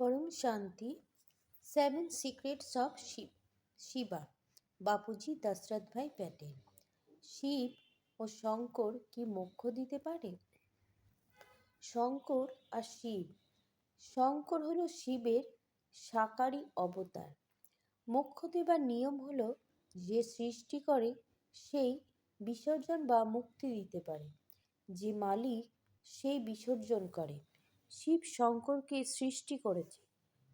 পরম শান্তি seven secrets of Shiv Shiva Bapuji Dasharath bhai Patel. Shiv ও শঙ্কর কি মোক্ষ দিতে পারে? শঙ্কর আর শিব, শঙ্কর হলো শিবের সাকারী অবতার। মোক্ষ দেবার নিয়ম হলো যে সৃষ্টি করে, সেই বিসর্জন বা মুক্তি দিতে পারে। যে মালিক, সেই বিসর্জন করে। শিব শঙ্করকে সৃষ্টি করেছে।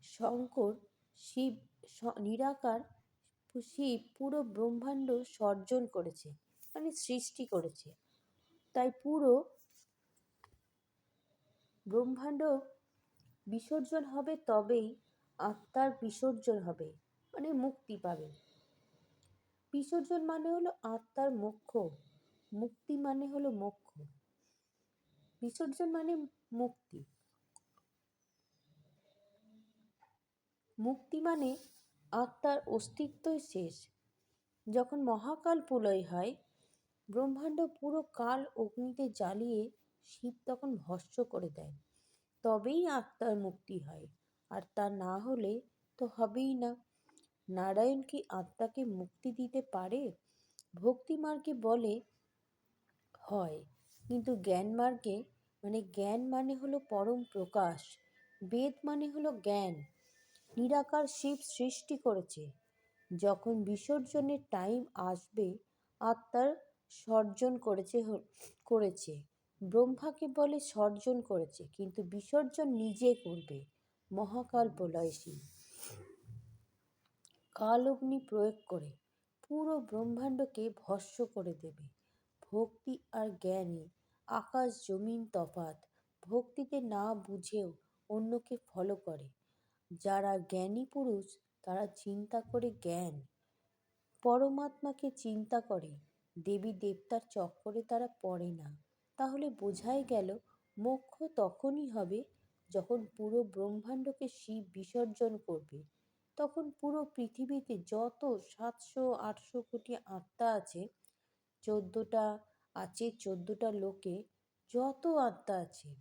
শঙ্কর, শিব নিরাকার শিব পুরো ব্রহ্মাণ্ড সর্জন করেছে মানে সৃষ্টি করেছে। তাই পুরো ব্রহ্মাণ্ড বিসর্জন হবে তবেই আত্মার বিসর্জন হবে মানে মুক্তি পাবে। বিসর্জন মানে হলো আত্মার মোক্ষ, মুক্তি মানে হলো মোক্ষ। বিসর্জন মানে মুক্তি। মুক্তি মানে আত্মার অস্তিত্বই শেষ। যখন মহাকাল প্রলয় হয়, ব্রহ্মাণ্ড পুরো কাল অগ্নিতে জ্বালিয়ে শিব তখন ভস্ম করে দেয়। তবেই আত্মার মুক্তি হয়, আর তা না হলে তো হবেই না। নারায়ণ কি আত্মাকে মুক্তি দিতে পারে? ভক্তি মার্গে বলে, হয়। কিন্তু জ্ঞান মার্গে মানে জ্ঞান মানে হলো পরম প্রকাশ, বেদ মানে হলো জ্ঞান। নিরাকার শিব সৃষ্টি করেছে। যখন বিসর্জনের টাইম আসবে, আত্মার সর্জন করেছে করেছে। ব্রহ্মাকে বলে সর্জন করেছে, কিন্তু বিসর্জন নিজে করবে। মহাকাল প্রলয় শিব কাল অগ্নি প্রয়োগ করে, পুরো ব্রহ্মাণ্ডকে ভস্ম করে দেবে। ভক্তি আর জ্ঞানে আকাশ জমিন তফাত ভক্তিতে না বুঝেও অন্যকে ফলো করে। যারা জ্ঞানী পুরুষ, তারা চিন্তা করে জ্ঞান। পরমাত্মাকে চিন্তা করে, দেবী দেবতার চক্করে তারা পড়ে না। তাহলে বোঝাই গেল, মোক্ষ তখনই হবে যখন পুরো ব্রহ্মাণ্ডকে শিব বিসর্জন করবে। তখন পুরো পৃথিবীতে যত সাতশো, আটশো কোটি আত্মা আছে, চোদ্দোটা আছে, চোদ্দোটা লোকে যত আত্মা আছে।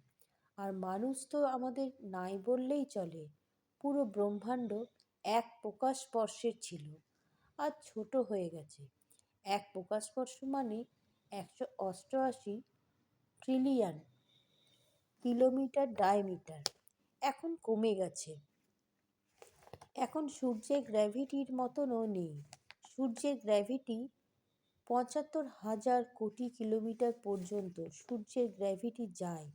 আর মানুষ তো আমাদের নাই বললেই চলে। পুরো ব্রহ্মাণ্ড এক প্রকাশ স্পর্শের ছিল আর ছোট হয়ে গেছে। এক প্রকাশ স্পর্শ মানে একশো অষ্টআশি ট্রিলিয়ন কিলোমিটার ডায়মিটার এখন কমে গেছে। এখন সূর্যের গ্র্যাভিটির মতনও নেই। সূর্যের গ্র্যাভিটি পঁচাত্তর হাজার কোটি কিলোমিটার পর্যন্ত সূর্যের গ্র্যাভিটি যায়।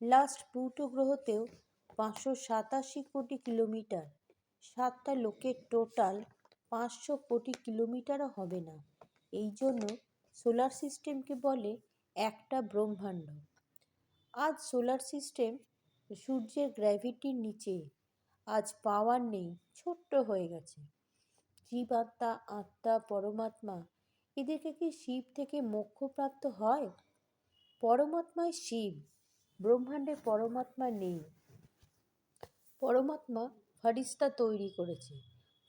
লাস্ট প্লুটো গ্রহতেও পাঁচশো সাতাশি কোটি কিলোমিটার। সাতটা লোকের টোটাল পাঁচশো কোটি কিলোমিটারও হবে না। এই জন্য সোলার সিস্টেমকে বলে একটা ব্রহ্মাণ্ড। আজ সোলার সিস্টেম সূর্যের গ্র্যাভিটির নিচে। আজ পাওয়ার নেই, ছোট্ট হয়ে গেছে। জীবাত্মা, আত্মা, পরমাত্মা, এদেরকে কি শিব থেকে মোক্ষপ্রাপ্ত হয়? পরমাত্মায় শিব, ব্রহ্মাণ্ডে পরমাত্মা নেই। পরমাত্মা ফারিস্তা তৈরি করেছে।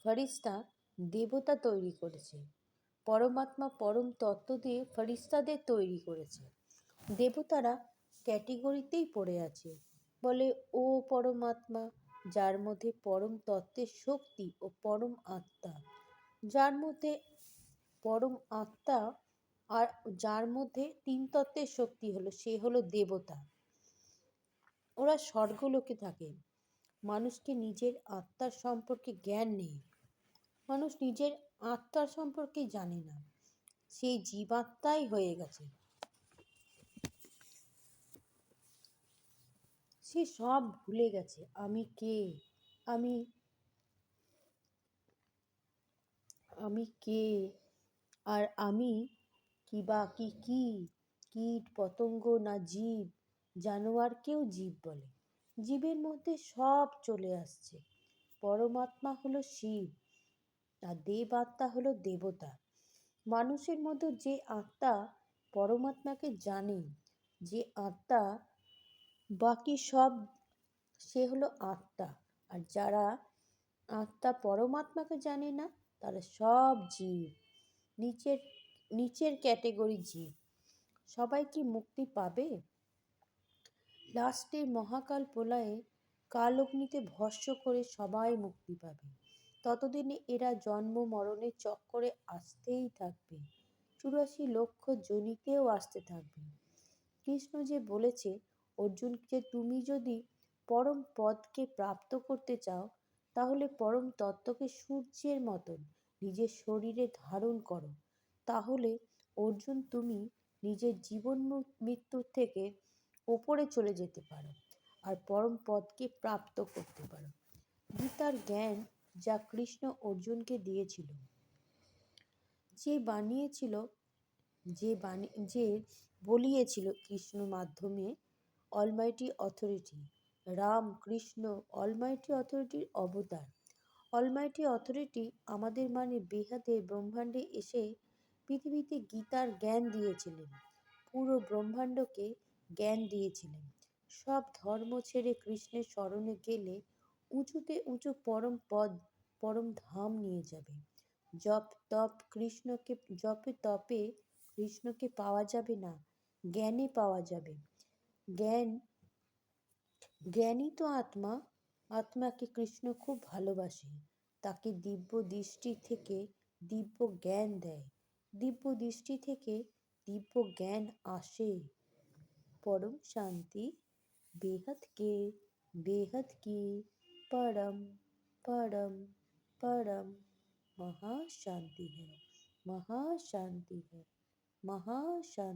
ফারিস্তা দেবতা তৈরি করেছে। পরমাত্মা পরম তত্ত্ব দিয়ে ফারিস্তাদের তৈরি করেছে। দেবতারা ক্যাটেগরিতেই পড়ে আছে। বলে, ও পরমাত্মা, যার মধ্যে পরম তত্ত্বের শক্তি ও পরম আত্মা, যার মধ্যে পরম আত্মা আর যার মধ্যে তিন তত্ত্বের শক্তি হলো, সে হলো দেবতা। ওরা স্বর্গলোকে থাকে। মানুষকে নিজের আত্মার সম্পর্কে জ্ঞান নেই। মানুষ নিজের আত্মার সম্পর্কে জানে না। সেই জীবাত্মাই হয়ে গেছে। সে সব ভুলে গেছে। আমি কে? আমি আমি কে? আর আমি কি বা কি কীট, পতঙ্গ না জীব? জানোয়ারকেও জীব বলে। জীবের মধ্যে সব চলে আসছে। পরমাত্মা হলো শিব, আর দেব আত্মা হলো দেবতা। মানুষের মধ্যে যে আত্মা পরমাত্মাকে জানে, যে আত্মা বাকি সব, সে হলো আত্মা। আর যারা আত্মা পরমাত্মাকে জানে না, তারা সব জীব। নিচের নিচের ক্যাটেগরি জীব। সবাই কি মুক্তি পাবে? লাস্টে মহাকাল প্রলয়ে কাল অগ্নিতে ভস্ম করে সবাই মুক্তি পাবে। ততদিনে এরা জন্ম মরণের চক্করে আসতেই থাকবে। চুরাশি লক্ষ জনিকেও আসতে থাকবে। কৃষ্ণ যে বলেছে অর্জুনকে তুমি যদি পরম পদকে প্রাপ্ত করতে চাও, তাহলে পরম তত্ত্বকে সূর্যের মতন নিজের শরীরে ধারণ করো। তাহলে অর্জুন, তুমি নিজের জীবন মৃত্যুর থেকে ওপরে চলে যেতে পারো আর পরম পদকে প্রাপ্ত করতে পারো। গীতার জ্ঞান যা কৃষ্ণ অর্জুনকে দিয়েছিল, যে বানিয়েছিল, যে বানি, যে বলিয়েছিল কৃষ্ণ মাধ্যমে almighty authority Ram Krishna almighty অথরিটির অবতার। অলমাইটি অথরিটি আমাদের মানে বেহাতে ব্রহ্মাণ্ডে এসে পৃথিবীতে গীতার জ্ঞান দিয়েছিলেন। পুরো ব্রহ্মাণ্ডকে জ্ঞান দিয়েছিলেন। সব ধর্ম ছেড়ে কৃষ্ণের স্মরণে গেলে উঁচুতে উঁচু পরম পদ, পরম ধাম নিয়ে যাবে। জপ তপ কৃষ্ণকে, জপে তপে কৃষ্ণকে পাওয়া যাবে না, জ্ঞানে পাওয়া যাবে। জ্ঞান, জ্ঞানই তো আত্মা। আত্মাকে কৃষ্ণ খুব ভালোবাসে। তাকে দিব্য দৃষ্টি থেকে দিব্য জ্ঞান দেয়। দিব্য দৃষ্টি থেকে দিব্য জ্ঞান আসে। परम शांति। बेहद के बेहद की परम परम परम। महाशांति है महाशांति है महाशांति